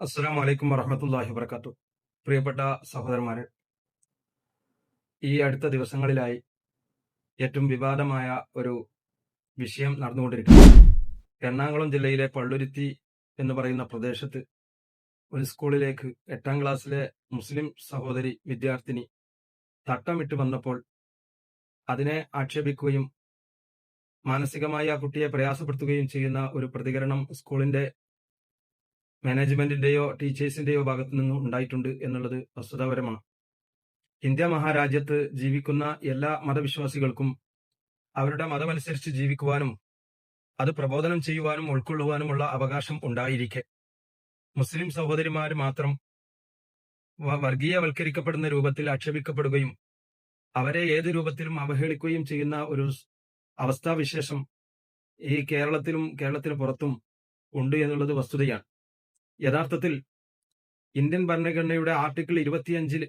അസ്സാം വലൈക്കും വറഹമത്തല്ലാഹി വർക്കാത്തു പ്രിയപ്പെട്ട സഹോദരന്മാരെ ഈ അടുത്ത ദിവസങ്ങളിലായി ഏറ്റവും വിവാദമായ ഒരു വിഷയം നടന്നുകൊണ്ടിരിക്കുന്നു. എറണാകുളം ജില്ലയിലെ പള്ളുരുത്തി എന്ന് പറയുന്ന പ്രദേശത്ത് ഒരു സ്കൂളിലേക്ക് എട്ടാം ക്ലാസ്സിലെ മുസ്ലിം സഹോദരി വിദ്യാർത്ഥിനി തട്ടമിട്ട് വന്നപ്പോൾ അതിനെ ആക്ഷേപിക്കുകയും മാനസികമായി ആ കുട്ടിയെ പ്രയാസപ്പെടുത്തുകയും ചെയ്യുന്ന ഒരു പ്രതികരണം സ്കൂളിന്റെ മാനേജ്മെന്റിന്റെയോ ടീച്ചേഴ്സിന്റെയോ ഭാഗത്തു നിന്നും ഉണ്ടായിട്ടുണ്ട് എന്നുള്ളത് വസ്തുതാപരമാണ്. ഇന്ത്യ മഹാരാജ്യത്ത് ജീവിക്കുന്ന എല്ലാ മതവിശ്വാസികൾക്കും അവരുടെ മതമനുസരിച്ച് ജീവിക്കുവാനും അത് പ്രബോധനം ചെയ്യുവാനും ഉൾക്കൊള്ളുവാനുമുള്ള അവകാശം ഉണ്ടായിരിക്കെ. മുസ്ലിം സഹോദരിമാർ മാത്രം വർഗീയവൽക്കരിക്കപ്പെടുന്ന രൂപത്തിൽ ആക്ഷേപിക്കപ്പെടുകയും അവരെ ഏത് രൂപത്തിലും അവഹേളിക്കുകയും ചെയ്യുന്ന ഒരു അവസ്ഥാവിശേഷം ഈ കേരളത്തിലും കേരളത്തിന് പുറത്തും ഉണ്ട് എന്നുള്ളത് വസ്തുതയാണ്. യഥാർത്ഥത്തിൽ ഇന്ത്യൻ ഭരണഘടനയുടെ ആർട്ടിക്കിൾ ഇരുപത്തിയഞ്ചിൽ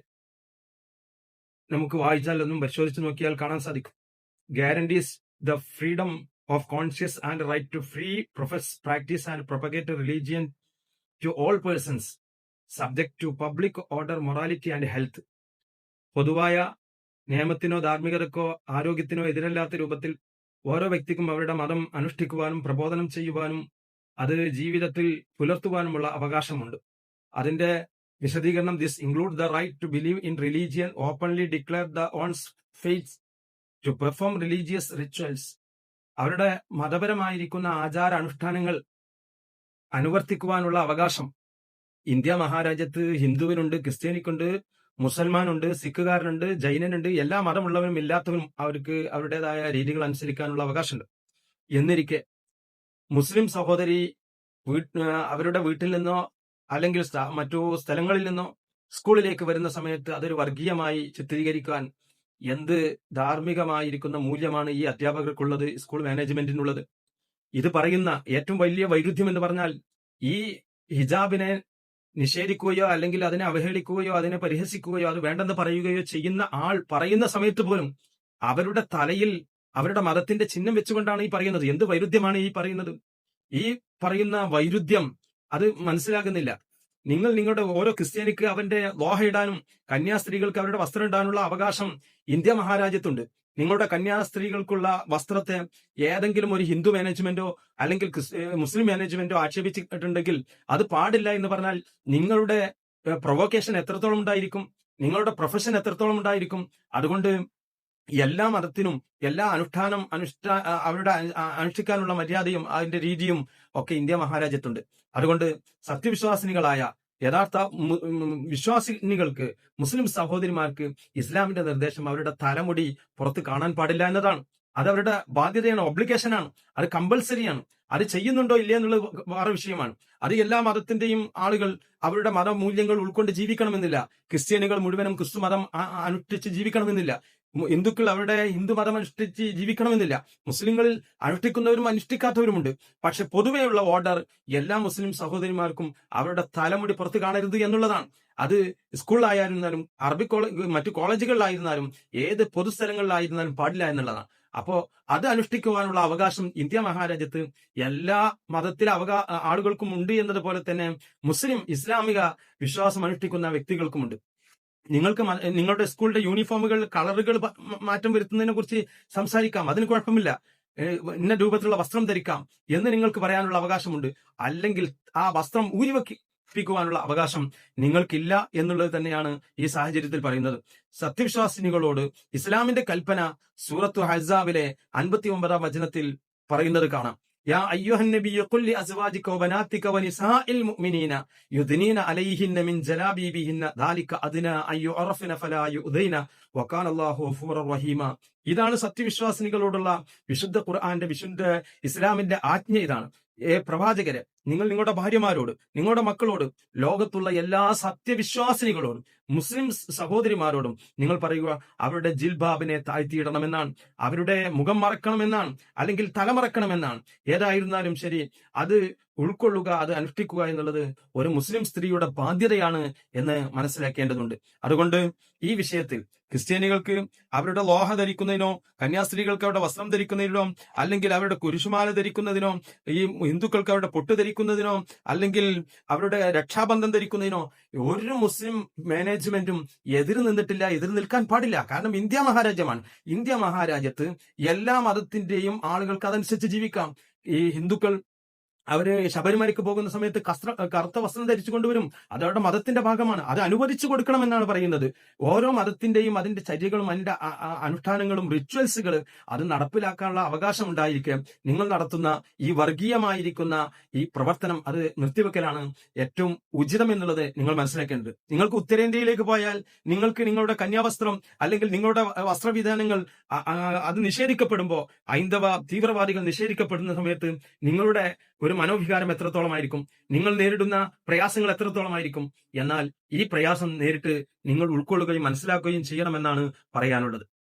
നമുക്ക് വായിച്ചാൽ ഒന്നും പരിശോധിച്ച് നോക്കിയാൽ കാണാൻ സാധിക്കും. Guarantees the freedom of conscience and right to free profess practice and propagate religion to all persons subject to public order morality and health പൊതുവായ നിയമത്തിനോ ധാർമ്മികതക്കോ ആരോഗ്യത്തിനോ എതിരല്ലാത്ത രൂപത്തിൽ ഓരോ വ്യക്തിക്കും അവരുടെ മതം അനുഷ്ഠിക്കുവാനും പ്രബോധനം ചെയ്യുവാനും അത് ജീവിതത്തിൽ പുലർത്തുവാനുമുള്ള അവകാശമുണ്ട്. അതിന്റെ വിശദീകരണം this include the right to believe in religion openly declare the one's faith to perform religious rituals അവരുടെ മതപരമായിരിക്കുന്ന ആചാര അനുഷ്ഠാനങ്ങൾ അനുവർത്തിക്കുവാനുള്ള അവകാശം. ഇന്ത്യ മഹാരാജ്യത്ത് ഹിന്ദുവിനുണ്ട് ക്രിസ്ത്യാനിക്കുണ്ട് മുസൽമാനുണ്ട് സിഖുകാരനുണ്ട് ജൈനനുണ്ട് എല്ലാ മതമുള്ളവരും ഇല്ലാത്തവരും അവർക്ക് അവരുടേതായ രീതികൾ അനുസരിക്കാനുള്ള അവകാശമുണ്ട്. എന്നിരിക്കെ മുസ്ലിം സഹോദരി അവരുടെ വീട്ടിൽ നിന്നോ അല്ലെങ്കിൽ മറ്റു സ്ഥലങ്ങളിൽ നിന്നോ സ്കൂളിലേക്ക് വരുന്ന സമയത്ത് അതൊരു വർഗീയമായി ചിത്രീകരിക്കാൻ എന്ത് ധാർമ്മികമായിരിക്കുന്ന മൂല്യമാണ് ഈ അധ്യാപകർക്കുള്ളത് സ്കൂൾ മാനേജ്മെന്റിനുള്ളത്? ഇത് പറയുന്ന ഏറ്റവും വലിയ വൈരുദ്ധ്യം എന്ന് പറഞ്ഞാൽ ഈ ഹിജാബിനെ നിഷേധിക്കുകയോ അല്ലെങ്കിൽ അതിനെ അവഹേളിക്കുകയോ അതിനെ പരിഹസിക്കുകയോ അത് വേണ്ടെന്ന് പറയുകയോ ചെയ്യുന്ന ആൾ പറയുന്ന സമയത്ത് പോലും അവരുടെ തലയിൽ അവരുടെ മതത്തിന്റെ ചിഹ്നം വെച്ചുകൊണ്ടാണ് ഈ പറയുന്നത്. എന്ത് വൈരുദ്ധ്യമാണ് ഈ പറയുന്നത്? ഈ പറയുന്ന വൈരുദ്ധ്യം അത് മനസ്സിലാകുന്നില്ല. നിങ്ങൾ നിങ്ങളുടെ ഓരോ ക്രിസ്ത്യാനിക്ക് അവന്റെ ലോഹ ഇടാനും കന്യാസ്ത്രീകൾക്ക് അവരുടെ വസ്ത്രം ഇടാനുള്ള അവകാശം ഇന്ത്യ മഹാരാജ്യത്തുണ്ട്. നിങ്ങളുടെ കന്യാസ്ത്രീകൾക്കുള്ള വസ്ത്രത്തെ ഏതെങ്കിലും ഒരു ഹിന്ദു മാനേജ്മെന്റോ അല്ലെങ്കിൽ മുസ്ലിം മാനേജ്മെന്റോ ആക്ഷേപിച്ചിട്ടുണ്ടെങ്കിൽ അത് പാടില്ല എന്ന് പറഞ്ഞാൽ നിങ്ങളുടെ പ്രൊവോക്കേഷൻ എത്രത്തോളം ഉണ്ടായിരിക്കും? നിങ്ങളുടെ പ്രൊഫഷൻ എത്രത്തോളം ഉണ്ടായിരിക്കും? അതുകൊണ്ട് എല്ലാ മതത്തിനും എല്ലാ അനുഷ്ഠാനം അനുഷ്ഠാ അവരുടെ അനുഷ്ഠിക്കാനുള്ള മര്യാദയും അതിന്റെ രീതിയും ഒക്കെ ഇന്ത്യ മഹാരാജ്യത്തുണ്ട്. അതുകൊണ്ട് സത്യവിശ്വാസിനികളായ യഥാർത്ഥ വിശ്വാസിനികൾക്ക് മുസ്ലിം സഹോദരിമാർക്ക് ഇസ്ലാമിന്റെ നിർദ്ദേശം അവരുടെ തലമുടി പുറത്ത് കാണാൻ പാടില്ല എന്നതാണ്. അത് അവരുടെ ബാധ്യതയാണ് ഒബ്ലിക്കേഷനാണ് അത് കമ്പൽസറിയാണ് അത് ചെയ്യുന്നുണ്ടോ ഇല്ലേ എന്നുള്ളത് വേറെ വിഷയമാണ്. അത് എല്ലാ മതത്തിന്റെയും ആളുകൾ അവരുടെ മതമൂല്യങ്ങൾ ഉൾക്കൊണ്ട് ജീവിക്കണമെന്നില്ല. ക്രിസ്ത്യാനികൾ മുഴുവനും ക്രിസ്തു മതം അനുഷ്ഠിച്ച് ജീവിക്കണമെന്നില്ല. ഹിന്ദുക്കൾ അവരുടെ ഹിന്ദു മതം അനുഷ്ഠിച്ച് ജീവിക്കണമെന്നില്ല. മുസ്ലിങ്ങളിൽ അനുഷ്ഠിക്കുന്നവരും അനുഷ്ഠിക്കാത്തവരുമുണ്ട്. പക്ഷെ പൊതുവെയുള്ള ഓർഡർ എല്ലാ മുസ്ലിം സഹോദരിമാർക്കും അവരുടെ തലമുടി പുറത്ത് കാണരുത് എന്നുള്ളതാണ്. അത് സ്കൂളിലായിരുന്നാലും അറബി കോളേജ് മറ്റു കോളേജുകളിലായിരുന്നാലും ഏത് പൊതുസ്ഥലങ്ങളിലായിരുന്നാലും പാടില്ല എന്നുള്ളതാണ്. അപ്പോ അത് അനുഷ്ഠിക്കുവാനുള്ള അവകാശം ഇന്ത്യ മഹാരാജ്യത്ത് എല്ലാ മതത്തിലെ അവകാ ആളുകൾക്കും ഉണ്ട് എന്നതുപോലെ തന്നെ മുസ്ലിം ഇസ്ലാമിക വിശ്വാസം അനുഷ്ഠിക്കുന്ന വ്യക്തികൾക്കുമുണ്ട്. നിങ്ങൾക്ക് നിങ്ങളുടെ സ്കൂളിന്റെ യൂണിഫോമുകൾ കളറുകൾ മാറ്റം വരുത്തുന്നതിനെ കുറിച്ച് സംസാരിക്കാം. അതിന് കുഴപ്പമില്ല. ഇന്ന രൂപത്തിലുള്ള വസ്ത്രം ധരിക്കാം എന്ന് നിങ്ങൾക്ക് പറയാനുള്ള അവകാശമുണ്ട്. അല്ലെങ്കിൽ ആ വസ്ത്രം ഊരിവെപ്പിക്കുവാനുള്ള അവകാശം നിങ്ങൾക്കില്ല എന്നുള്ളത് തന്നെയാണ് ഈ സാഹചര്യത്തിൽ പറയുന്നത്. സത്യവിശ്വാസിനികളോട് ഇസ്ലാമിന്റെ കൽപ്പന സൂറത്തു ഹസാബിലെ അൻപത്തി ഒമ്പതാം വചനത്തിൽ പറയുന്നത് കാണാം. ഇതാണ് സത്യവിശ്വാസിനികളോടുള്ള വിശുദ്ധ ഖുർആന്റെ വിശുദ്ധ ഇസ്ലാമിന്റെ ആജ്ഞ ഇതാണ്. ഏ പ്രവാചകരെ നിങ്ങൾ നിങ്ങളുടെ ഭാര്യമാരോട് നിങ്ങളുടെ മക്കളോട് ലോകത്തുള്ള എല്ലാ സത്യവിശ്വാസിനികളോടും മുസ്ലിം സഹോദരിമാരോടും നിങ്ങൾ പറയുക അവരുടെ ജിൽബാബിനെ താഴ്ത്തിയിടണമെന്നാണ് അവരുടെ മുഖം മറക്കണമെന്നാണ് അല്ലെങ്കിൽ തല മറക്കണമെന്നാണ്. ഏതായിരുന്നാലും ശരി അത് ഉൾക്കൊള്ളുക അത് അനുഷ്ഠിക്കുക എന്നുള്ളത് ഒരു മുസ്ലിം സ്ത്രീയുടെ ബാധ്യതയാണ് എന്ന് മനസ്സിലാക്കേണ്ടതുണ്ട്. അതുകൊണ്ട് ഈ വിഷയത്തിൽ ക്രിസ്ത്യാനികൾക്ക് അവരുടെ ലോഹ ധരിക്കുന്നതിനോ കന്യാസ്ത്രീകൾക്ക് അവരുടെ വസ്ത്രം ധരിക്കുന്നതിനോ അല്ലെങ്കിൽ അവരുടെ കുരിശുമാല ധരിക്കുന്നതിനോ ഈ ഹിന്ദുക്കൾക്ക് അവരുടെ പൊട്ട് ധരിക്കുന്നതിനോ അല്ലെങ്കിൽ അവരുടെ രക്ഷാബന്ധം ധരിക്കുന്നതിനോ ഒരു മുസ്ലിം മാനേജ്മെന്റും എതിർ നിന്നിട്ടില്ല എതിർ നിൽക്കാൻ പാടില്ല. കാരണം ഇന്ത്യ മഹാരാജ്യമാണ്. ഇന്ത്യ മഹാരാജ്യത്ത് എല്ലാ മതത്തിന്റെയും ആളുകൾക്ക് അതനുസരിച്ച് ജീവിക്കാം. ഈ ഹിന്ദുക്കൾ അവർ ശബരിമലയ്ക്ക് പോകുന്ന സമയത്ത് കസ്ത്ര കറുത്ത വസ്ത്രം ധരിച്ചു കൊണ്ടുവരും. അത് അവരുടെ മതത്തിന്റെ ഭാഗമാണ്. അത് അനുവദിച്ചു കൊടുക്കണം എന്നാണ് പറയുന്നത്. ഓരോ മതത്തിന്റെയും അതിന്റെ ചര്യകളും അതിന്റെ അനുഷ്ഠാനങ്ങളും റിച്വൽസുകൾ അത് നടപ്പിലാക്കാനുള്ള അവകാശം ഉണ്ടായിരിക്കെ നിങ്ങൾ നടത്തുന്ന ഈ വർഗീയമായിരിക്കുന്ന ഈ പ്രവർത്തനം അത് നിർത്തിവെക്കലാണ് ഏറ്റവും ഉചിതം എന്നുള്ളത് നിങ്ങൾ മനസ്സിലാക്കേണ്ടത്. നിങ്ങൾക്ക് ഉത്തരേന്ത്യയിലേക്ക് പോയാൽ നിങ്ങൾക്ക് നിങ്ങളുടെ കന്യാവസ്ത്രം അല്ലെങ്കിൽ നിങ്ങളുടെ വസ്ത്രവിധാനങ്ങൾ അത് നിഷേധിക്കപ്പെടുമ്പോൾ ഹൈന്ദവ തീവ്രവാദികൾ നിഷേധിക്കപ്പെടുന്ന സമയത്ത് നിങ്ങളുടെ ഒരു മനോവികാരം എത്രത്തോളമായിരിക്കും? നിങ്ങൾ നേരിടുന്ന പ്രയാസങ്ങൾ എത്രത്തോളമായിരിക്കും? എന്നാൽ ഈ പ്രയാസം നേരിട്ട് നിങ്ങൾ ഉൾക്കൊള്ളുകയും മനസ്സിലാക്കുകയും ചെയ്യണമെന്നാണ് പറയാനുള്ളത്.